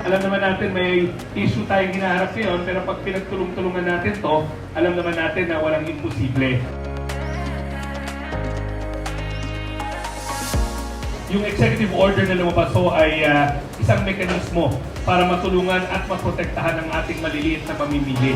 Alam naman natin may issue tayong hinaharap ngayon, pero pag pinagtulong-tulungan natin to, alam naman natin na walang imposible. Yung executive order na lumabas ho ay ah, isang mekanismo para matulungan at maprotektahan ang ating maliliit na pamimili.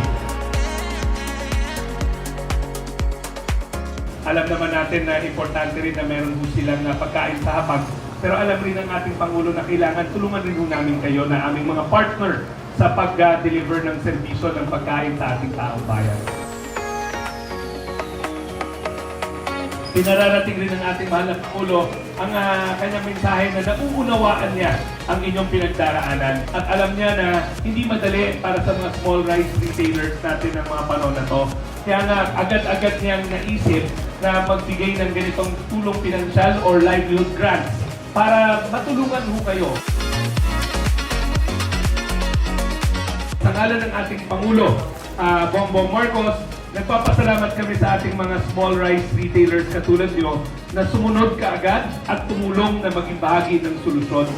Alam naman natin na importante rin na meron po silang na pagkain sa hapag. Pero alam rin ng ating Pangulo na kailangan tulungan rin namin kayo na aming mga partner sa pag-deliver ng serbisyo ng pagkain sa ating taong bayan. Pinararating rin ng ating mahal na Pangulo ang ah, kanyang mensahe na nauunawaan niya ang inyong pinagdaraanan. At alam niya na hindi madali para sa mga small rice retailers natin ng mga panahon na to. Kaya nga, agad-agad niyang naisip na magbigay ng ganitong tulong pinansyal or livelihood grants para matulungan ho kayo. Sa ngalan ng ating Pangulo, ah, Bongbong Marcos, nagpapasalamat kami sa ating mga small rice retailers katulad nyo na sumunod kaagad at tumulong na maging bahagi ng solusyon.